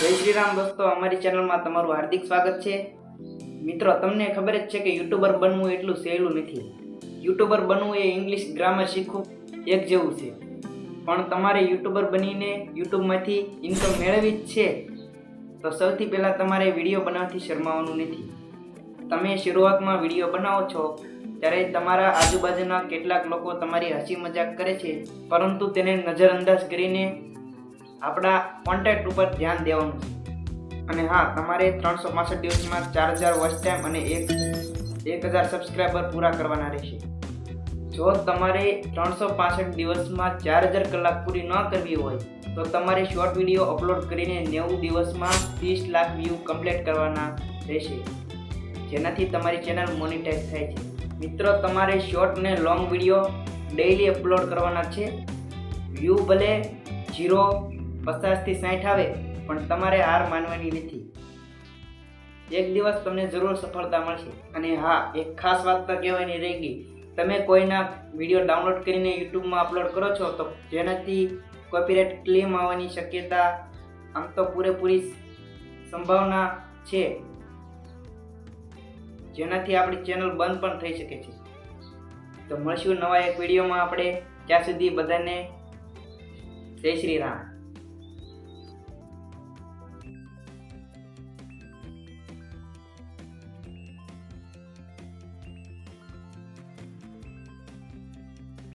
શ્રી રામ દોસ્તો, અમારી ચેનલમાં તમારું હાર્દિક સ્વાગત છે. મિત્રો, તમને ખબર જ છે કે યુટ્યુબર બનવું એટલું સહેલું નથી. યુટ્યુબર બનવું એ ઇંગ્લિશ ગ્રામર શીખવું એક જેવું છે. પણ તમારે યુટ્યુબર બનીને યુટ્યુબમાંથી ઇન્કમ મેળવવી જ છે, તો સૌથી પહેલાં તમારે વીડિયો બનાવવાથી શરમાવાનું નથી. તમે શરૂઆતમાં વીડિયો બનાવો છો, ત્યારે તમારા આજુબાજુના કેટલાક લોકો તમારી હસી મજાક કરે છે, પરંતુ તેને નજરઅંદાજ કરીને આપણા કોન્ટેક્ટ ઉપર ધ્યાન દેવાનું છે. અને હા, તમારે ત્રણસો પાસઠ દિવસમાં ચાર હજાર વોચ ટાઈમ અને એક એક હજાર સબસ્ક્રાઈબર પૂરા કરવાના રહેશે. જો તમારે ત્રણસો પાસઠ દિવસમાં ચાર હજાર કલાક પૂરી ન કરવી હોય, તો તમારે શોર્ટ વીડિયો અપલોડ કરીને નેવું દિવસમાં ત્રીસ લાખ વ્યૂ કમ્પ્લીટ કરવાના રહેશે. જેનાથી તમારી ચેનલ મોનિટાઈઝ થાય છે. મિત્રો, તમારે શોર્ટ ને લોંગ વીડિયો ડેઈલી અપલોડ કરવાના છે. વ્યૂ ભલે જીરો પચાસથી સાઠ આવે, પણ તમારે હાર માનવાની નથી. એક દિવસ તમને જરૂર સફળતા મળશે. અને હા, એક ખાસ વાત તો કહેવાની રહી ગઈ. તમે કોઈના વીડિયો ડાઉનલોડ કરીને યુટ્યુબમાં અપલોડ કરો છો, તો જેનાથી કોપીરાઇટ ક્લેમ આવવાની શક્યતા આમ તો પૂરેપૂરી સંભાવના છે. જેનાથી આપણી ચેનલ બંધ પણ થઈ શકે છે. તો મળશું નવા એક વિડીયોમાં આપણે. ત્યાં સુધી બધાને જય શ્રી રામ.